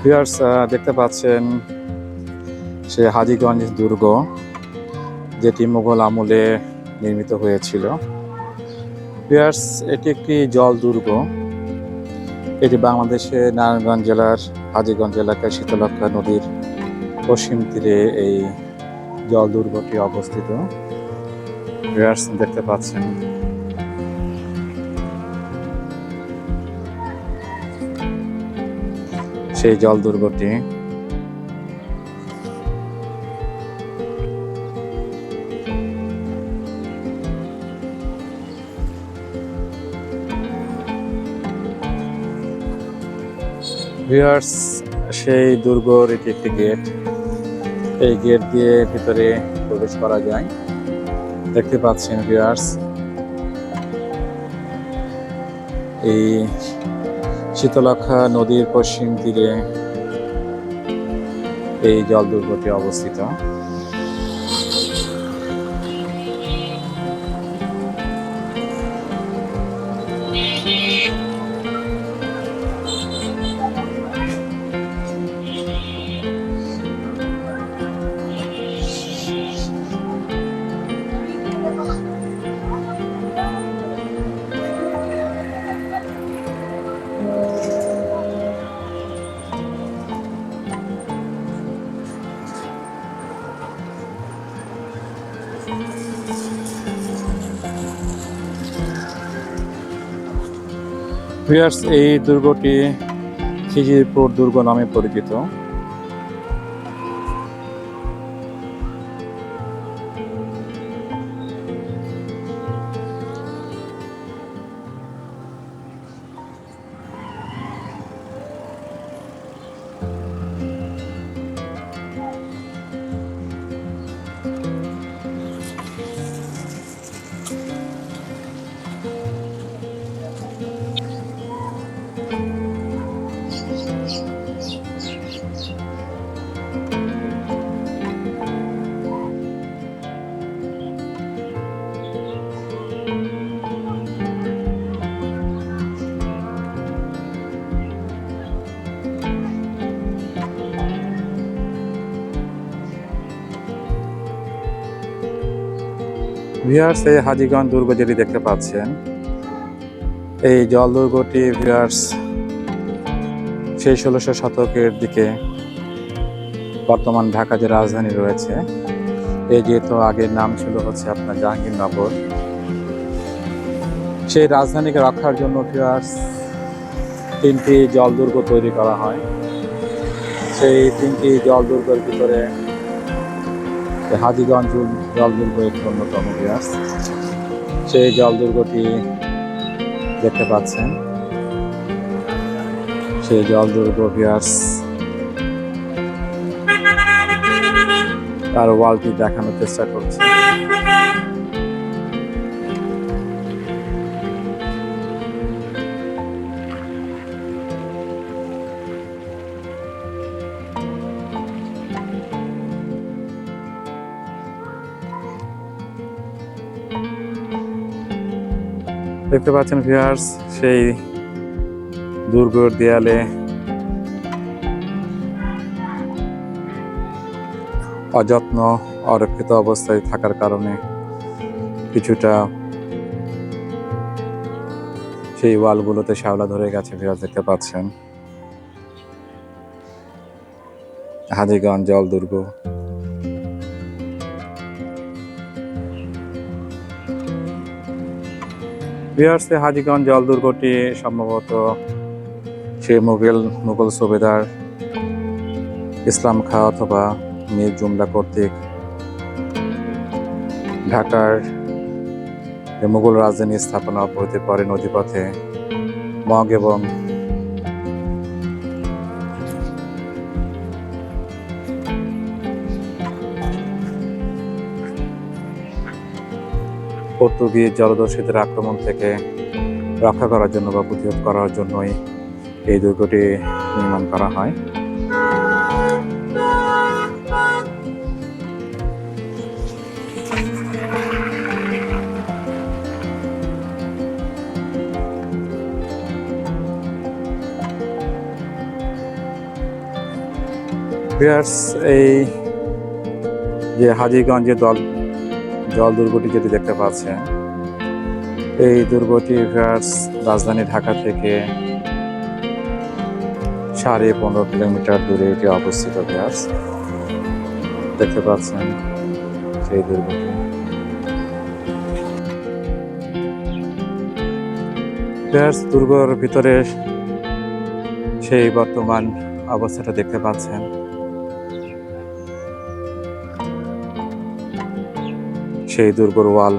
Viewers দেখতে পাচ্ছেন সে হাজিগঞ্জ দুর্গ, যেটি মুঘল আমলে নির্মিত হয়েছিল। ভিউয়ার্স এটি একটি জল দুর্গ। এটি বাংলাদেশের নারায়ণগঞ্জ জেলার, হাজিগঞ্জ এলাকায় শীতলক্ষা নদীর পশ্চিম তীরে এই জল দুর্গটি অবস্থিত। ভিউয়ার্স দেখতে পাচ্ছেন। সেই জল দুর্গটি ভিউয়ার্স সেই দুর্গর এটি একটি গেট এই গেট দিয়ে ভিতরে প্রবেশ করা যায়। দেখতে পাচ্ছেন ভিউয়ার্স এই শীতলক্ষা নদীর পশ্চিম তীরে এই জল দুর্গটি অবস্থিত। ভিউয়ার্স এই দুর্গটি খিজিরপুর দুর্গ নামে পরিচিত। ভিউয়ার্স এই হাজিগঞ্জ দুর্গ যেটি দেখতে পাচ্ছেন। এই জল দুর্গটি ভিউয়ার্স সেই ষোলোশো শতকের দিকে বর্তমান ঢাকা যে রাজধানী রয়েছে, এই যেহেতু আগের নাম ছিল হচ্ছে আপনার জাহাঙ্গীরনগর। সেই রাজধানীকে রক্ষার জন্য ভিউয়ার্স তিনটি জল দুর্গ তৈরি করা হয়। সেই তিনটি জল দুর্গের ভিতরে হাজীগঞ্জ জল দুর্গ একটি অন্যতম বিরাজ। সেই জল দুর্গটি দেখতে পাচ্ছেন। সেই জল দুর্গ ভিউয়ার্স তার ওয়ালটি দেখানোর চেষ্টা করছে। দেখতে পাচ্ছেন ভিউয়ার্স, সেই দুর্গর দেয়ালে অযত্ন, অরক্ষিত অবস্থায় থাকার কারণে কিছুটা সেই ওয়ালগুলোতে শ্যাওলা ধরে গেছে ভিউয়ার্স, দেখতে পাচ্ছেন। হাজিগঞ্জ জল দুর্গ বিহার্সে হাজিগঞ্জ জল দুর্গটি সম্ভবত সে মুঘল মুঘল সুবেদার ইসলাম খা অথবা মীর জুমলা কর্তৃক ঢাকার মুঘল রাজধানী স্থাপনা হতে পরে নদীপথে মগ এবং পর্তুগিজ জলদস্যুদের আক্রমণ থেকে রক্ষা করার জন্য বা প্রতিরোধ করার জন্যই এই দুর্গটি নির্মাণ করা হয়। এই যে হাজিগঞ্জে দল জল দুর্গটি যেটি দেখতে পাচ্ছেন, এই দুর্গটি ভিউয়ার্স রাজধানী ঢাকা থেকে সাড়ে পনেরো কিলোমিটার দূরে এটি অবস্থিত ভিউয়ার্স দেখতে পাচ্ছেন সেই দুর্গটি। ভিউয়ার্স দুর্গর ভিতরে সেই বর্তমান অবস্থাটা দেখতে পাচ্ছেন। সেই দুর্গর ওয়াল।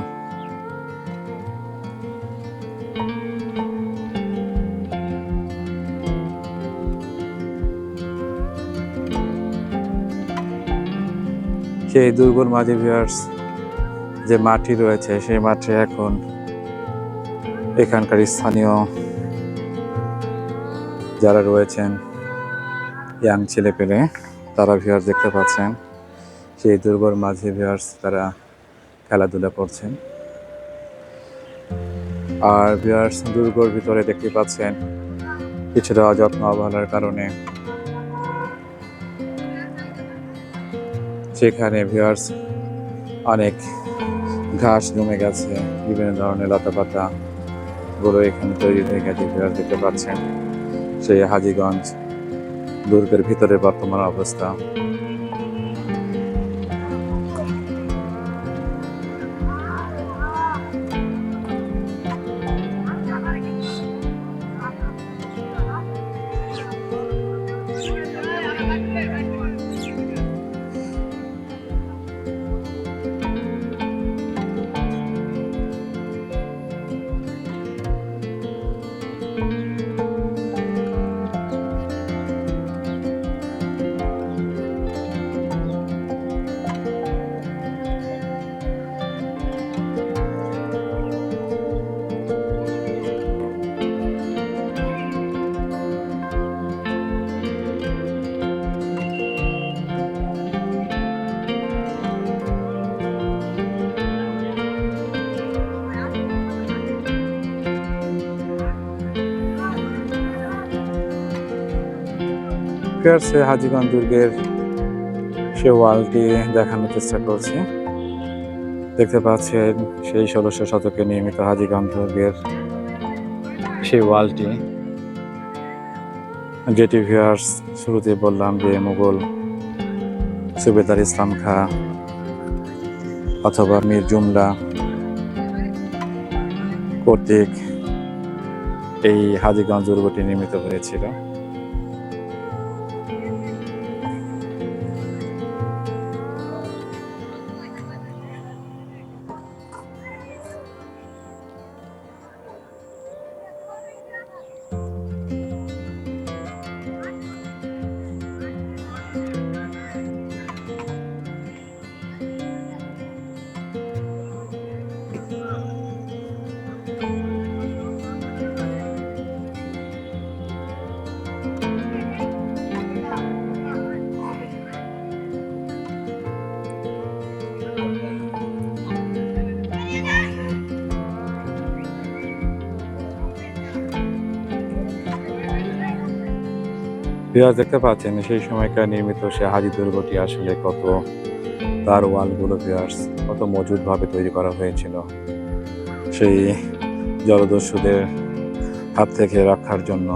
সেই দুর্গর মাঝে ভিউয়ার্স, যে মাটি রয়েছে, সেই মাঠে এখন এখানকার স্থানীয় যারা রয়েছেন, ইয়াং ছেলে পেলে তারা ভিউয়ার্স দেখতে পাচ্ছেন। সেই দুর্গর মাঝে ভিউয়ার্স, তারা খেলাধুলা করছেন। আর ভিউয়ার্স দুর্গর ভিতরে দেখতে পাচ্ছেন, কিছুটা অযত্ন অবহেলার কারণে। সেখানে ভিউয়ার্স অনেক ঘাস জমে গেছে, বিভিন্ন ধরনের লতাপাতা গুলো এখানে তৈরি হয়ে গেছে ভিউয়ার্স দেখতে পাচ্ছেন। সেই হাজিগঞ্জ দুর্গের ভিতরে বর্তমান অবস্থা। ফেয়ার্সে হাজিগঞ্জ দুর্গের সে ওয়ালটি দেখানোর চেষ্টা করছি। দেখতে পাচ্ছেন সেই ষোলোশো শতকে নির্মিত হাজিগঞ্জ দুর্গের সেই ওয়ালটি। যেটি ভিউয়ার্স শুরুতে বললাম যে মুঘল সুবেদার ইসলাম খা অথবা মীর জুমলা কর্তৃক এই হাজিগঞ্জ দুর্গটি নির্মিত হয়েছিল। বিহার দেখতে পাচ্ছেন, সেই সময়কার নির্মিত সে হাজি দুর্গটি আসলে কত তার ওয়ালগুলো পেঁয়াজ কত মজুতভাবে তৈরি করা হয়েছিল। সেই জলদস্যুদের হাত থেকে রক্ষার জন্য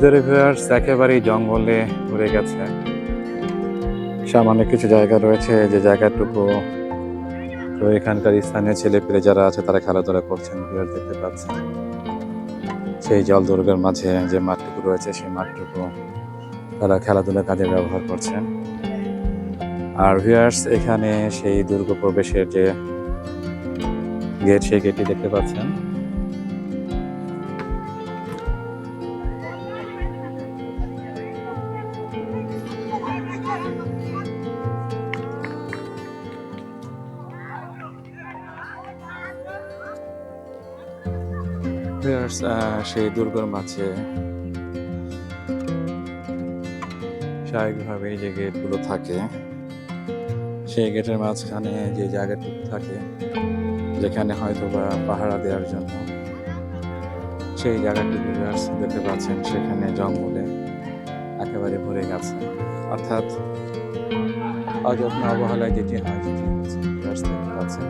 ভিতরে ভিউয়ার্স একেবারেই জঙ্গলে ভরে গেছে। সামান্য কিছু জায়গা রয়েছে, যে জায়গাটুকু তো এখানকার স্থানীয় ছেলে পেলে যারা আছে, তারা খেলাধুলা করছেন ভিউয়ার্স দেখতে পাচ্ছেন। সেই জল দুর্গের মাঝে যে মাঠটুকু রয়েছে, সেই মাঠটুকু তারা খেলাধুলার কাজে ব্যবহার করছেন। আর ভিউয়ার্স, এখানে সেই দুর্গ প্রবেশের যে গেট, সেই গেটটি দেখতে পাচ্ছেন। Viewers, সেই দুর্গর মাঝে স্বাভাবিকভাবে যে গেটগুলো থাকে সেই গেটের মাঝখানে যে জায়গাটুকু থাকে যেখানে হয়তো বা পাহারা দেওয়ার জন্য সেই জায়গাটুকু viewers দেখতে পাচ্ছেন সেখানে জঙ্গলে একেবারে ভরে গেছে। অর্থাৎ অযত্ন অবহেলায় যেটি হচ্ছে দেখতে পাচ্ছেন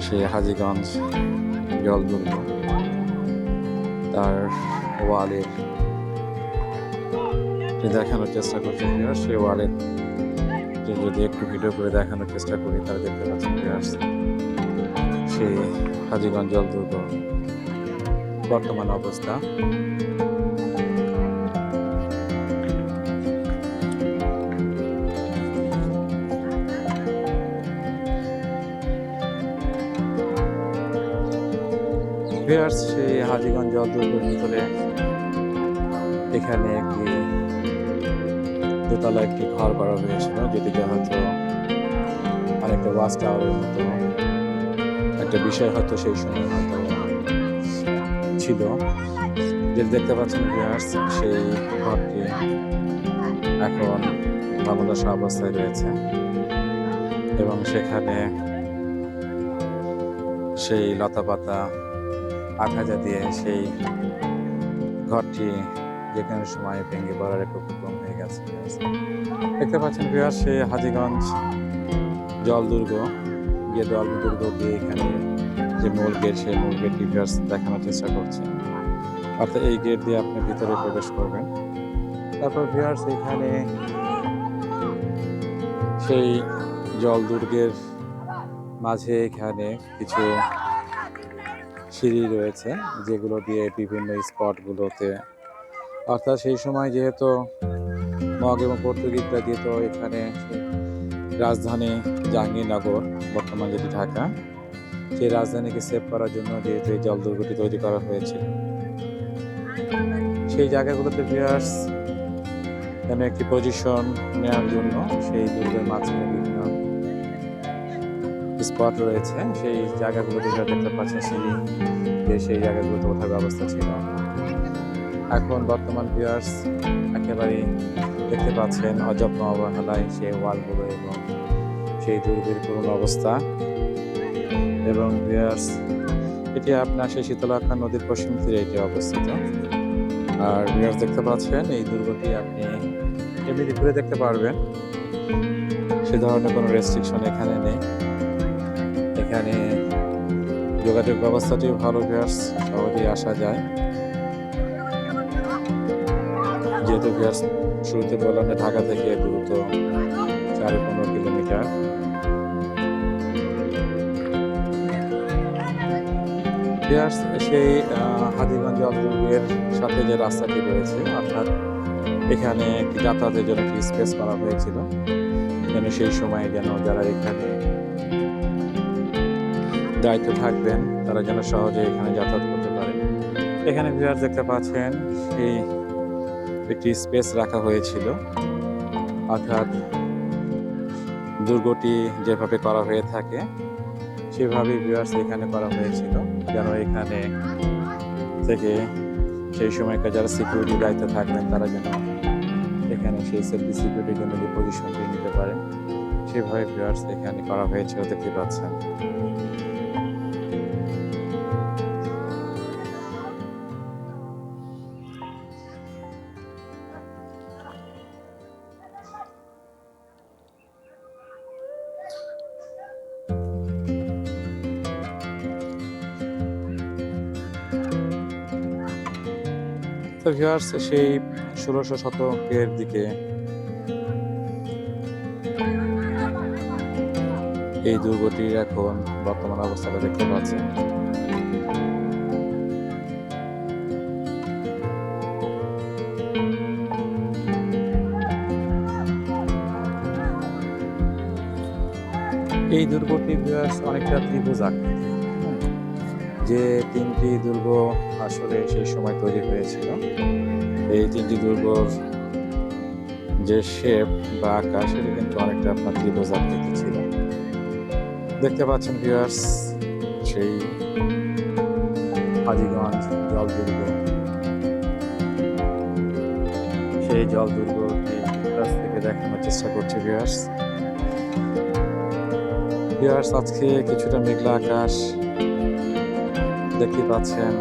সেই হাজিগঞ্জ জল দুর্গ তার ওয়ালের দেখানোর চেষ্টা করছে ভিউয়ার্স সেই ওয়ালের যদি একটু ভিডিও করে দেখানোর চেষ্টা করি, তাহলে দেখতে পাচ্ছেন ভিউয়ার্স সেই হাজিগঞ্জ জল দুর্গ বর্তমান অবস্থা। ভিউয়ার্স সেই হাজিগঞ্জ ভিতরে এখানে একটি দোতলা একটি ঘর করা হয়েছিল যেটিতে হয়তো অনেকটা ওয়াচ টাওয়ারের মতো একটা বিষয় হয়তো সেই সময় হয়তো ছিল। যেটি দেখতে পাচ্ছেন ভিউয়ার্স, সেই ঘরটি এখন ভগ্নদশা অবস্থায় রয়েছে এবং সেখানে সেই লতাপাতা আঠাজা দিয়ে সেই ঘরটি যে কোনো সময় ভেঙে পড়ার একটু উপক্রম হয়ে গেছে। দেখতে পাচ্ছেন বিহার সে হাজিগঞ্জ জল দুর্গ গিয়ে জল দুর্গ দিয়ে এখানে যে মূল গেট, সেই মূল গেট রিভার্স দেখানোর চেষ্টা করছে। অর্থাৎ এই গেট দিয়ে আপনি ভিতরে প্রবেশ করবেন। তারপর ভিউয়ার্স, এখানে সেই জল দুর্গের মাঝে এখানে কিছু সিঁড়ি রয়েছে, যেগুলো দিয়ে বিভিন্ন স্পটগুলোতে। অর্থাৎ সেই সময় যেহেতু মগ এবং পর্তুগিজরা যেহেতু এখানে রাজধানী জাহাঙ্গীরনগর, বর্তমান যেটি ঢাকা, সেই রাজধানীকে সেভ করার জন্য যেহেতু এই জল দুর্গটি তৈরি করা হয়েছিল সেই জায়গাগুলোতে ভিউয়ার্স যেন একটি পজিশন নেওয়ার জন্য সেই দুর্গের মাঝখানে স্পট রয়েছে। সেই জায়গাগুলোতে যা দেখতে পাচ্ছেন, সিঁড়ি যে সেই জায়গাগুলোতে ওঠার ব্যবস্থা ছিল। এখন বর্তমান ভিউয়ার্স একেবারেই দেখতে পাচ্ছেন অযত্ন অবহেলায় সেই ওয়ালগুলো এবং সেই দুর্গের করুণ অবস্থা। এবং ভিউয়ার্স এটি আপনার সেই শীতলাক্ষা নদীর পশ্চিম তীরে এটি অবস্থিত। আর ভিউয়ার্স দেখতে পাচ্ছেন, এই দুর্গটি আপনি এমনি ঘুরে দেখতে পারবেন। সে ধরনের কোনো রেস্ট্রিকশন এখানে নেই। এখানে যোগাযোগ ব্যবস্থাটি ভালো ভিউয়ার্স, সহজেই আসা যায়। যেহেতু ভিউয়ার্স, শুরুতে বললাম ঢাকা থেকে দ্রুত চার পনেরো কিলোমিটার। ভিউয়ার্স, সেই হাজিগঞ্জ দুর্গের সাথে যে রাস্তাটি রয়েছে, অর্থাৎ এখানে যাতায়াতের জন্য একটি স্পেস করা হয়েছিল। যেন সেই সময় যেন যারা এখানে দায়িত্ব থাকবেন, তারা যেন সহজে এখানে যাতায়াত করতে পারে। এখানে ভিউয়ার্স দেখতে পাচ্ছেন সেই একটি স্পেস রাখা হয়েছিল। অর্থাৎ দুর্গটি যেভাবে করা হয়ে থাকে, সেভাবেই ভিউয়ার্স এখানে করা হয়েছিল, যেন এখানে থেকে সেই সময়কার যারা সিকিউরিটি দায়িত্বে থাকবেন, তারা যেন এখানে সেই সেফটি সিকিউরিটির জন্য যে পজিশনটি নিতে পারেন, সেভাবে ভিউয়ার্স এখানে করা হয়েছিল দেখতে পাচ্ছেন। তো ভিউয়ার্স সেই ষোলোশো শতকের দিকে এই দুর্গটির এখন বর্তমান অবস্থাটা দেখতে পাচ্ছেন। এই দুর্গটি অনেকটা ত্রিভুজ আকৃতি যে তিনটি দুর্গ আসলে সেই সময় তৈরি হয়েছিল। এই তিনটি দুর্গর যে শেপ বা আকার সেটা কিন্তু অনেকটা আপনার ত্রিভুজ আকৃতি ছিল। দেখতে পাচ্ছেন ভিউয়ার্স সেই হাজিগঞ্জ জল দুর্গ। সেই জল দুর্গটি কাছ থেকে দেখানোর চেষ্টা করছে ভিউয়ার্স ভিউয়ার্স আজকে কিছুটা মেঘলা আকাশ দেখতে পাচ্ছেন।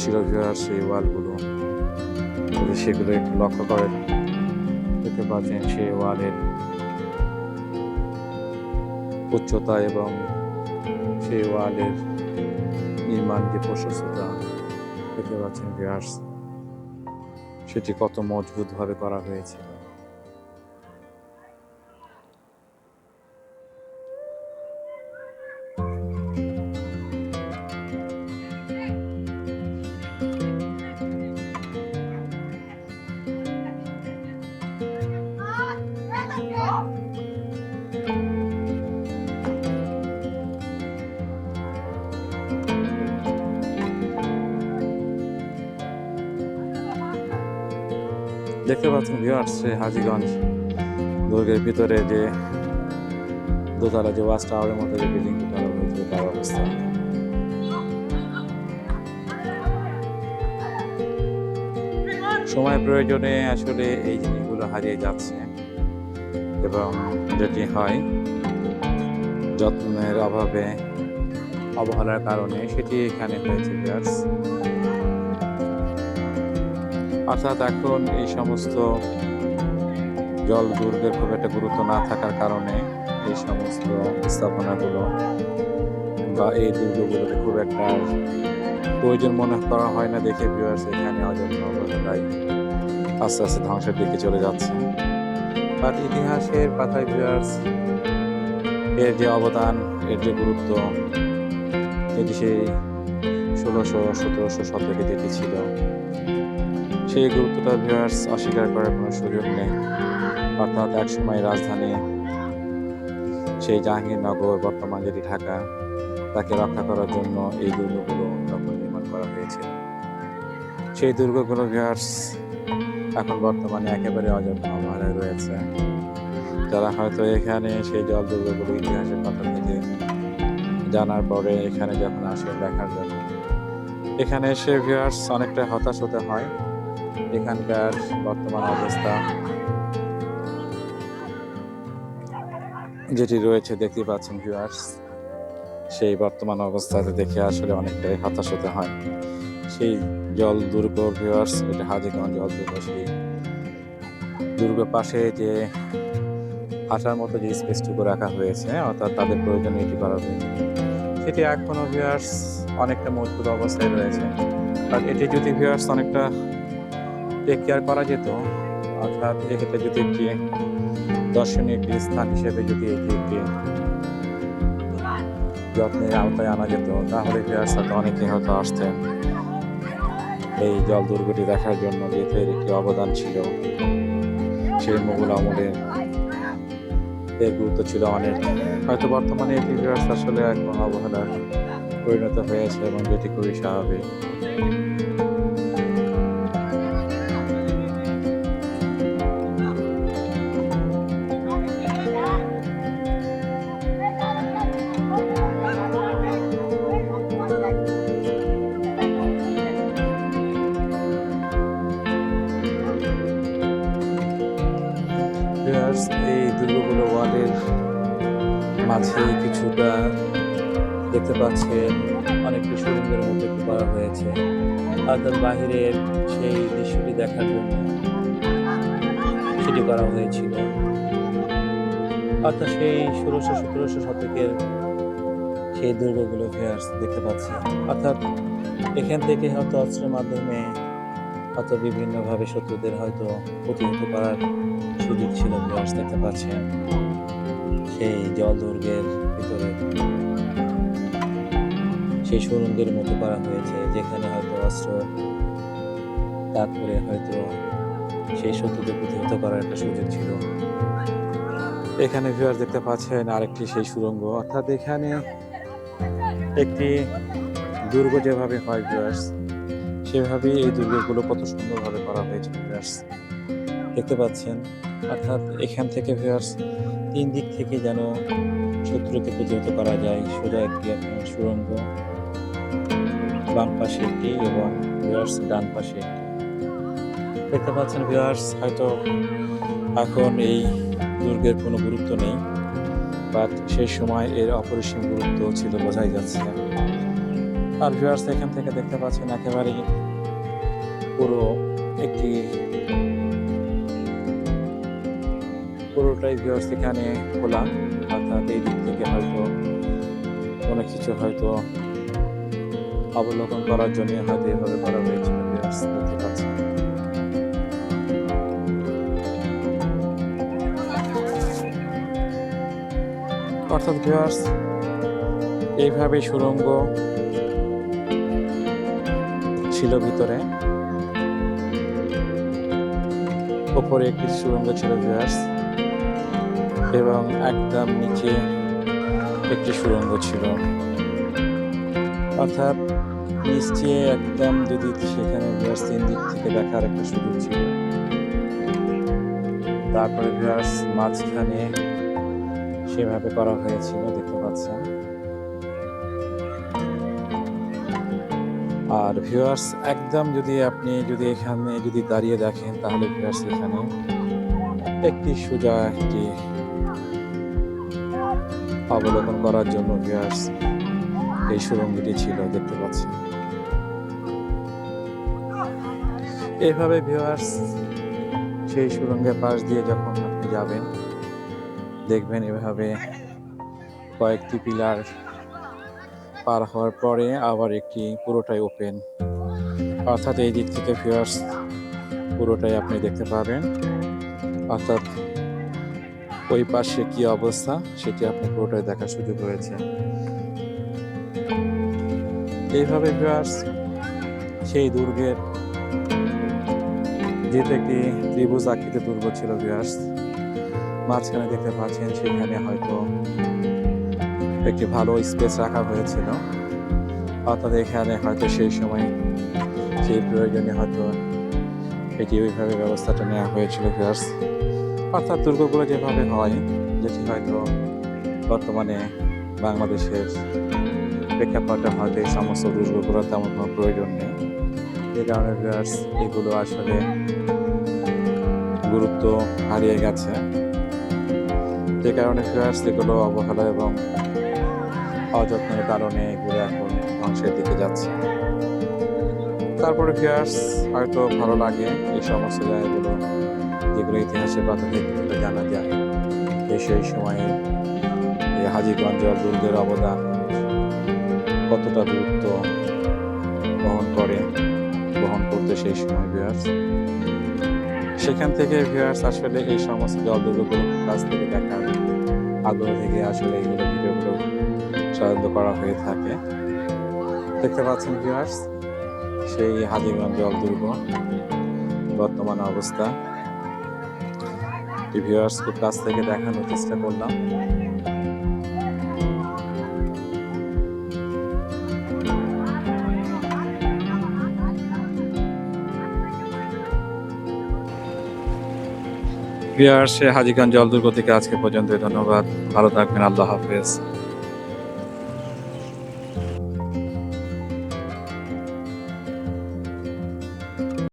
ছিল ভিউয়ার সেই ওয়ালগুলো। যদি সেগুলো একটু লক্ষ্য করেন দেখতে পাচ্ছেন, সেই ওয়ালের উচ্চতা এবং সেই ওয়ালের নির্মাণ যে প্রশস্ততা দেখতে পাচ্ছেন ভিউয়ার্স সেটি কত মজবুতভাবে করা হয়েছিল ভিউয়ার্স হাজিগঞ্জ, দুর্গের ভিতরে যে দোতলা যে ওয়াচ টাওয়ারের মতো যে বিল্ডিং করা হয়েছিল তার অবস্থা। সময় প্রয়োজনে আসলে এই জিনিসগুলো হারিয়ে যাচ্ছে এবং যেটি হয় যত্নের অভাবে, অবহেলার কারণে সেটি এখানে হয়েছে অর্থাৎ এখন এই সমস্ত জল দুর্গের খুব একটা গুরুত্ব না থাকার কারণে এই সমস্ত স্থাপনাগুলো বা এই দুর্গগুলোতে খুব একটা প্রয়োজন মনে করা হয় না দেখে ভিউয়ার্স এখানে অবহেলায় আস্তে আস্তে ধ্বংসের দিকে চলে যাচ্ছে। বাট ইতিহাসের পাতায় ভিউয়ার্স এর যে অবদান, এর যে গুরুত্ব যেটি সেই ষোলোশো, সতেরোশো শতকে যেটি ছিল সেই গুরুত্বটা ভিউয়ার্স অস্বীকার করার কোনো সুযোগ নেই। অর্থাৎ একসময় রাজধানী, সেই জাহাঙ্গীরনগর, বর্তমান যেটি ঢাকা, তাকে রক্ষা করার জন্য এই দুর্গগুলো তখন নির্মাণ করা হয়েছিল। সেই দুর্গগুলো ভিউয়ার্স এখন বর্তমানে একেবারে অযত্ন অবহেলায় রয়েছে। যারা হয়তো এখানে সেই জল দুর্গগুলো ইতিহাসের কথা থেকে জানার পরে এখানে যখন আসে দেখার জন্য, এখানে এসে ভিউয়ার্স অনেকটা হতাশ হতে হয়। এখানকার বর্তমান অবস্থা। যেটি রয়েছে দেখতে পাচ্ছেন ভিউয়ার্স সেই বর্তমান অবস্থাতে দেখে আসলে অনেকটাই হতাশ হতে হয়। সেই জল দুর্গ ভিউয়ার্স এটা হাজিগঞ্জ জল দুর্গ, সেই দুর্গ পাশে যে হাঁটার মতো যে স্পেসটুকু রাখা হয়েছে, অর্থাৎ তাদের প্রয়োজনে এটি করা হয়েছে সেটি এখনও ভিউয়ার্স অনেকটা মজবুত অবস্থায় রয়েছে। আর এটি যদি ভিউয়ার্স অনেকটা টেক কেয়ার করা যেত? অর্থাৎ এক্ষেত্রে যদি একটি দর্শনীয় একটি স্থান হিসেবে যদি এটি একটি যত্নের আওতায় আনা যেত, তাহলে হয়তো অনেকে হয়তো আসতেন। এই জল দুর্গটি দেখার জন্য যেহেতু এর একটি অবদান ছিল, সেই মোগল আমলের এর গুরুত্ব ছিল অনেক। হয়তো বর্তমানে এটি ভিউয়ার্স আসলে এখন অবহেলার পরিণত হয়েছে এবং যেটি খুবই স্বাভাবিক। দেখতে পাচ্ছেন সুরঙ্গের মতো একটু করা হয়েছে। অর্থাৎ বাহিরের সেই দৃশ্যটি দেখার জন্য সেটি করা হয়েছিল। অর্থাৎ সেই ষোলোশো সতেরোশো শতকের সেই দুর্গগুলো ভিউয়ার্স দেখতে পাচ্ছি। অর্থাৎ এখান থেকে হয়তো অস্ত্রের মাধ্যমে হয়তো বিভিন্নভাবে শত্রুদের হয়তো প্রতিহত করার সুযোগ ছিল ভিউয়ার্স দেখতে পাচ্ছেন সেই জল দুর্গের ভিতরে সেই সুরঙ্গের মতো করা হয়েছে, যেখানে হয়তো অস্ত্র তাক করে হয়তো সেই শত্রুদের প্রতিহত করার একটা সুযোগ ছিল। এখানে ভিউয়ার দেখতে পাচ্ছেন আরেকটি সেই সুরঙ্গ। অর্থাৎ এখানে একটি দুর্গ যেভাবে হয় ভিউয়ার্স সেভাবেই এই দুর্গগুলো কত সুন্দরভাবে করা হয়েছে ভিউয়ার্স দেখতে পাচ্ছেন, অর্থাৎ এখান থেকে ভিউয়ার্স তিন দিক থেকে যেন শত্রুকে প্রতিহত করা যায়। সোজা একটি আপনার সুড়ঙ্গ। বাম পাশে একটি এবং ভিউয়ার্স ডান পাশে একটি। দেখতে পাচ্ছেন ভিউয়ার্স হয়তো এখন এই দুর্গের কোনো গুরুত্ব নেই বাট সেই সময় এর অপরিসীম গুরুত্ব ছিল বোঝাই যাচ্ছে। আর ভিউয়ার্স এখান থেকে দেখতে পাচ্ছেন একেবারেই পুরো একটি পুরোটাই ভিউয়ার্স এখানে খোলা। অর্থাৎ দিক থেকে হয়তো অনেক কিছু হয়তো অবলোকন করার জন্য হয়তো এভাবে করা হয়েছিল দেখতে পাচ্ছেন অর্থাৎ ভিউয়ার্স এইভাবে সুরঙ্গ ছিল ভিতরে। ওপরে একটি সুরঙ্গ ছিল ভিউয়ার্স এবং একদম নিচে একটি সুরঙ্গ ছিল। অর্থাৎ নিচে একদম যদি সেখানে ভিউয়ার্স তিন দিক থেকে দেখার একটা সুযোগ ছিল। তারপরে ভিউয়ার্স মাঝখানে সেভাবে করা হয়েছিল, দেখতে পাচ্ছেন। আর ভিউয়ার্স একদম যদি আপনি যদি এখানে যদি দাঁড়িয়ে দেখেন, তাহলে ভিউয়ার্স এখানে একটি সোজা একটি অবলোকন করার জন্য ভিউয়ার্স এই সুরঙ্গটি ছিল, দেখতে পাচ্ছি এইভাবে ভিউয়ার্স সেই সুরঙ্গের পাশ দিয়ে যখন আপনি যাবেন, দেখবেন এভাবে কয়েকটি পিলার পার হওয়ার পরে আবার একটি পুরোটাই ওপেন অর্থাৎ এই দিক থেকে ফিয়ার্স পুরোটাই আপনি দেখতে পাবেন। অর্থাৎ ওই পাশে কি অবস্থা? সেটি আপনি পুরোটাই দেখার সুযোগ রয়েছে। এইভাবে ফিয়ার্স সেই দুর্গের যেহেতু একটি ত্রিভুজ আকৃতি দুর্গ ছিল ভিউয়ার্স মাঝখানে দেখতে পাচ্ছেন, সেখানে হয়তো একটি ভালো স্পেস রাখা হয়েছিল। অর্থাৎ এখানে হয়তো সেই সময় সেই প্রয়োজনে হয়তো এটি ওইভাবে ব্যবস্থাটা নেওয়া হয়েছিল ভিউয়ার্স অর্থাৎ দুর্গগুলো যেভাবে হয়, যেটি হয়তো বর্তমানে বাংলাদেশের প্রেক্ষাপটে হয়তো এই সমস্ত দুর্গগুলো তেমন কোনো প্রয়োজন নেই। যে কারণে এগুলো আসলে গুরুত্ব হারিয়ে গেছে। যে কারণে ফিয়ার্স এগুলো অবহেলা এবং অযত্নের কারণে এগুলো এখন ধ্বংসের দিকে যাচ্ছে। তারপরে ফিয়ার্স হয়তো ভালো লাগে এই সমস্ত জায়গাগুলো। যেগুলো ইতিহাসের পাতা থেকে কিছুটা জানা যায়। যে সেই সময়ে এই হাজিগঞ্জ দুর্গের অবদান কতটা গুরুত্ব বহন করে, বহন করতে সেই সময় ভিউয়ার্স সেখান থেকে ভিউয়ার্স আসলে এই সমস্ত জলদুর্গগুলো কাছ থেকে দেখার আগ্রহ থেকে আসলে এইগুলো ভিডিওগুলো সাহায্য করা হয়ে থাকে। দেখতে পাচ্ছেন ভিউয়ার্স সেই হাজিগঞ্জ জলদুর্গ বর্তমান অবস্থা। ভিউয়ার্স খুব কাছ থেকে দেখানোর চেষ্টা করলাম। ভিউয়ার্স হাজিগঞ্জ জলদুর্গ থেকে আজকে পর্যন্ত ধন্যবাদ। ভালো থাকবেন, আল্লাহ হাফেজ।